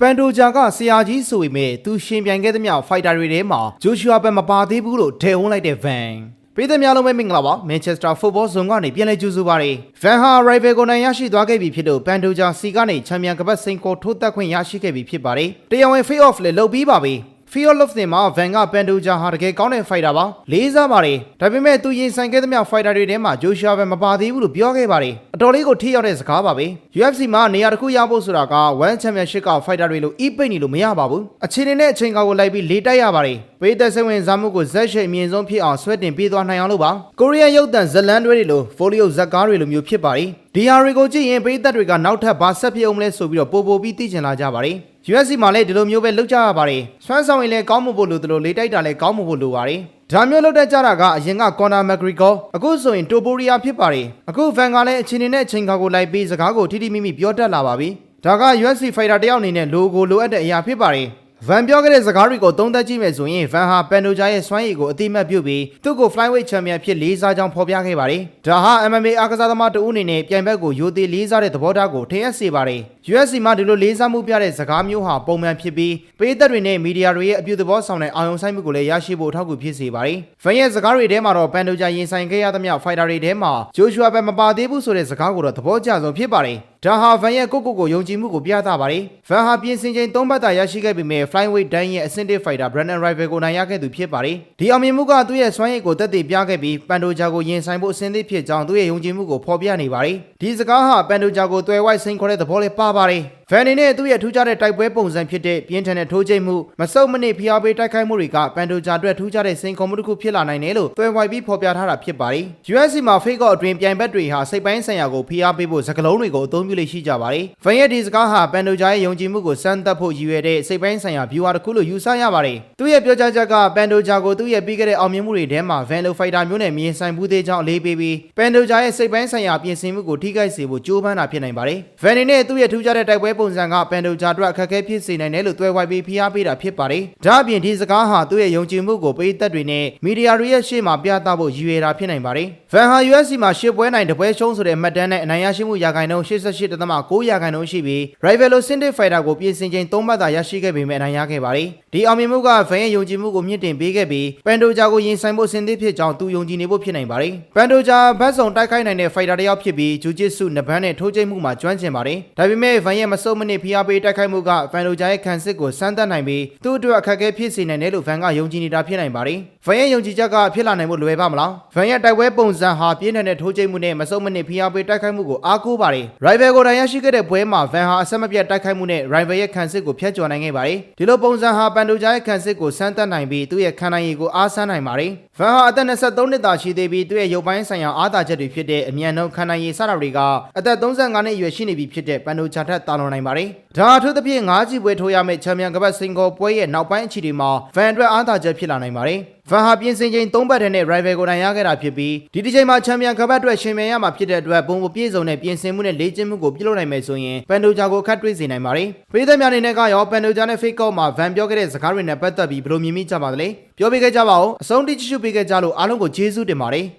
ပန်တိုဂျာကဆရာကြီးဆိုပေမဲ့သူရှင်ပြိုင်ခဲ့သမျှဖိုက်တာတွေထဲမှာဂျိုရှူအာဘက်မပါသေးဘူးလို့ဒဲဝန်းလိုက်တဲ့ဗန်ပြည်သက်များလုံးပဲမင်္ဂလာပါမန်ချက်စတာဖုတ်ဘောဇုံကနေပြန်လည်ကြိုဆိုပါရစေဗန်ဟာရိုင်ဗယ်ကိုနိုင်ရရှိသွားခဲ့ပြီဖြစ်လို့ပန်တိုဂျာစီကနေချန်ပီယံကပတ်စိန်ကိုထိုးတက်ခွင့်ရရှိခဲ့ပြီဖြစ်ပါတယ်တရားဝင် face off လည်းလုပ်ပြီးပါပြီ Fear Love တင်မှာ Van က Pandoja ဟာတကယ်ကောင်းတဲ့ fighter ပါလေးစားပါတယ်ဒါပေမဲ့သူရင်ဆိုင်ခဲ့သမျှ fighter တွေထဲမှာ Joshua ပဲမပါသေးဘူးလို့ပြောခဲ့ပါတယ်အတော်လေးကိုထိရောက်တဲ့စကားပါပဲ UFC မှာနေရာတစ်ခုရဖို့ဆိုတာက One Championship က fighter တွေလို့ e-pay နေလို့မရပါဘူးအခြေအနေနဲ့အချိန်ကာကိုလိုက်ပြီးလေးတိုက်ရပါတယ်ပေးသက်စိတ်ဝင်စားမှုကိုဇက်ရှိန်အမြင့်ဆုံးဖြစ်အောင်ဆွဲတင်ပေးသွားနိုင်အောင်လို့ပါကိုရီးယားရုပ်သံဇလန်တွေလို folio ဇက်ကားတွေလိုမျိုးဖြစ်ပါတယ်ဒီဟာတွေကိုကြည့်ရင်ပေးသက်တွေကနောက်ထပ်ဘာဆက်ဖြစ်အောင်လဲဆိုပြီးတော့ပို့ပို့ပြီးသိချင်လာကြပါတယ် USC မှာလည်းဒီလိုမျိုးပဲလုပ်ကြရပါတယ်။ဆွမ်းဆောင်ရင်လည်းကောင်းမှုဖို့လိုတယ်လို့လေးတိုက်တာလည်းကောင်းမှုဖို့လိုပါတယ်။ဒါမျိုးလုပ်တတ်ကြတာကအရင်က Conor McGregor အခုဆိုရင် Topuria ဖြစ်ပါတယ်။အခု Van ကလည်းအချိန်နဲ့အချိန်ခါကိုလိုက်ပြီးစကားကိုထိထိမိမိပြောတတ်လာပါပြီ။ဒါက USC fighter တယောက်အနေနဲ့ logo လိုအပ်တဲ့အရာဖြစ်ပါတယ်။ Van ပြောခဲ့တဲ့စကားတွေကိုသုံးသပ်ကြည့်မယ်ဆိုရင် Van ဟာ Pandoja ရဲ့စွမ်းရည်ကိုအတိမတ်ပြုပြီးသူ့ကို Flyweight Champion ဖြစ်လေးစားကြောင်းဖော်ပြခဲ့ပါတယ်။ဒါဟာ MMA အားကစားသမားတဦးအနေနဲ့ပြိုင်ဘက်ကိုယိုသေးလေးစားတဲ့သဘောထားကိုထင်ဟပ်စေပါတယ်။ UFC မှာဒီလိုလေးစားမှုပြတဲ့စကားမျိုးဟာပုံမှန်ဖြစ်ပြီးပေးသက်တွေနဲ့မီဒီယာတွေရဲ့အပြုသဘောဆောင်တဲ့အာရုံစိုက်မှုကိုလည်းရရှိဖို့အထောက်အကူဖြစ်စေပါတယ်။ Van ရဲ့စကားတွေထဲမှာတော့ Pandoja ရင်ဆိုင်ခဲ့ရသမျှ fighter တွေထဲမှာ Joshua ပဲမပါသေးဘူးဆိုတဲ့စကားကိုတော့သဘောကျဆုံးဖြစ်ပါတယ်။ဒါဟာဗန်ရဲ့ကိုကိုကိုယုံကြည်မှုကိုပြသပါတယ်။ဗန်ဟာပြင်ဆင်ချိန်၃ပတ်တာရရှိခဲ့ပေမဲ့ Flyweight တိုင်းရဲ့အဆင့်1 fighter Brandon Rival ကိုနိုင်ရခဲ့သူဖြစ်ပါတယ်။ဒီအောင်မြင်မှုကသူ့ရဲ့စွမ်းရည်ကိုတက်တည်ပြခဲ့ပြီးပန်တိုဂျာကိုရင်ဆိုင်ဖို့အဆင့်သင့်ဖြစ်ကြောင်းသူ့ရဲ့ယုံကြည်မှုကိုဖော်ပြနေပါတယ်။ဒီစကားဟာပန်တိုဂျာကိုတွယ်ဝိုက်စိန်ခေါ်တဲ့သဘောလေးပါပါတယ်။ ဗန်နေနဲ့သူ့ရဲ့ထူးခြားတဲ့တိုက်ပွဲပုံစံဖြစ်တဲ့ပြင်းထန်တဲ့ထိုးချိတ်မှုမဆုတ်မနစ်ဖျားပေးတိုက်ခိုက်မှုတွေကပန်တိုဂျာအတွက်ထူးခြားတဲ့စိန်ခေါ်မှုတစ်ခုဖြစ်လာနိုင်တယ်လို့တွယ်ဝိုက်ပြီးဖော်ပြထားတာဖြစ်ပါတယ်။ UFC မှာ fake off အတွင်းပြိုင်ဘက်တွေဟာစိတ်ပိုင်းဆိုင်ရာကိုဖိအားပေးဖို့စကလုံးတွေကိုအသုံးပြုလို့ရှိကြပါတယ်။ဗန်ရဲ့ဒီစကားဟာပန်တိုဂျာရဲ့ယုံကြည်မှုကိုစမ်းသပ်ဖို့ရည်ရွယ်တဲ့စိတ်ပိုင်းဆိုင်ရာ viewer တစ်ခုလို့ယူဆရပါတယ်။သူ့ရဲ့ပြောကြားချက်ကပန်တိုဂျာကိုသူ့ရဲ့ပြီးခဲ့တဲ့အောင်မြင်မှုတွေထဲမှာ Van Lo Fighter မျိုးနဲ့မြင်ဆိုင်မှုသေးကြောင်းအလေးပေးပြီးပန်တိုဂျာရဲ့စိတ်ပိုင်းဆိုင်ရာပြင်ဆင်မှုကိုထိခိုက်စေဖို့ကြိုးပမ်းတာဖြစ်နိုင်ပါတယ်။ Van နဲ့သူ့ရဲ့ထူးခြားတဲ့တိုက်ပွဲပုံစံကပန်တိုဂျာအတွက်အခက်အခဲဖြစ်စေနိုင်တယ်လို့တွဲဝိုက်ပြီးဖိအားပေးတာဖြစ်ပါတယ်။ဒါ့အပြင်ဒီစကားဟာသူ့ရဲ့ယုံကြည်မှုကိုပေးသက်တွေနဲ့မီဒီယာတွေရဲ့ရှေ့မှာပြသဖို့ရည်ရွယ်တာဖြစ်နိုင်ပါတယ်။ Van ဟာ UFC မှာရှစ်ပွဲနိုင်တပွဲရှုံးဆိုတဲ့မှတ်တမ်းနဲ့အနိုင်ရရှိမှုရာခိုင်နှုန်း88.9ရာခိုင်နှုန်းရှိပြီး Rivalo Cindy Fighter ကိုပြင်ဆင်ချိန်၃မှတ်သာရရှိခဲ့ပေမဲ့အနိုင်ရခဲ့ပါတယ်။ဒီအောင်မြင်မှုက Van ရဲ့ယုံကြည်မှုကိုမြင့်တင်ပေးခဲ့ပြီးပန်တိုဂျာကိုရင်ဆိုင်ဖို့ဆင်သင့်ဖြစ်ကြောင်းသူယုံကြည်နေဖို့ဖြစ်နိုင်ပါတယ်။ပန်တိုဂျာဘတ်စုံတိုက်ခိုက်နိုင်တဲ့ Fighter တစ်ယောက်ဖြစ်ပြီးဂျူဂျစ်စုနဘန်းနဲ့ထိုးချိတ်မှုမှာကျွမ်းကျင်ပါတယ်။ဒါပေမဲ့ Van ရဲ့မစုံမနစ်ဖိအားပေးတိုက်ခိုက်မှုကပန်တိုဂျာရဲ့ခံစစ်ကိုစမ်းသပ်နိုင်ပြီးသူ့အတွက်အခက်အခဲဖြစ်စေနိုင်တယ်လို့ Van ကယုံကြည်နေတာဖြစ်နိုင်ပါတယ်။ Van ရဲ့ယုံကြည်ချက်ကဖြစ်လာနိုင်ဖို့လွယ်ပါမလား။ Van ရဲ့တိုက်ပွဲပုံစံဟာပြင်းထန်တဲ့ထိုးချိတ်မှုနဲ့မစုံမနစ်ဖိအားပေးတိုက်ခိုက်မှုကိုအားကိုးပါတယ်။ Rival ကိုတိုင်ရရှိခဲ့တဲ့ပွဲမှာ Van ဟာအဆက်မပြတ်တိုက်ခိုက်မှုနဲ့ Rival ရဲ့ခံစစ်ကိုဖျက်ကျော်နိုင်ခဲ့ပါတယ်။ဒီလိုပုံစံဟာပန်တိုဂျာရဲ့ခံစစ်ကိုစမ်းသပ်နိုင်ပြီးသူ့ရဲ့ခံနိုင်ရည်ကိုအားဆန်းနိုင်ပါတယ်။ Van ဟာအသက်23နှစ်သာရှိသေးပြီးသူ့ရဲ့ရုပ်ပိုင်းဆိုင်ရာအားသာချက်တွေဖြစ်တဲ့အမြန်နှုန်းခံနိုင်ရည်စတာတွေကအသက်35နှစ်အရွယ်ရှိနေပြီဖြစ်တဲ့ပန်တိုဂျာထက်တာလွန်နိုင်ပါတယ်။ဒါအထူးသဖြင့်၅ချီပွဲထိုးရမယ့်ချန်ပီယံကပတ်စင်ကောပွဲရဲ့နောက်ပိုင်းအခြေတွေမှာ Van အတွက်အားသာချက်ဖြစ်လာနိုင်ပါတယ်။ Van ဟာပြင်ဆင်ချိန်၃ပတ်တည်းနဲ့ Rival ကိုနိုင်ရခဲ့တာဖြစ်ပြီးဒီတစ်ချိန်မှာချန်ပီယံကပတ်အတွက်ရှင်မြန်ရမှာဖြစ်တဲ့အတွက်ပုံမပြည့်စုံတဲ့ပြင်ဆင်မှုနဲ့လေ့ကျင့်မှုကိုပြုလုပ်နိုင်မယ်ဆိုရင်ပန်တိုဂျာကိုခတ်တွေးစေနိုင်ပါတယ်။ပြည်သက်များအနေနဲ့ကရောပန်တိုဂျာနဲ့ Fake Out မှာ Van ပြောခဲ့တဲ့စကားတွေနဲ့ပတ်သက်ပြီးဘယ်လိုမြင်မိကြပါသလဲ။ပြောပြခဲ့ကြပါဦး။အဆုံးထိကြည့်ရှုပေးခဲ့ကြလို့အားလုံးကိုကျေးဇူးတင်ပါတယ်။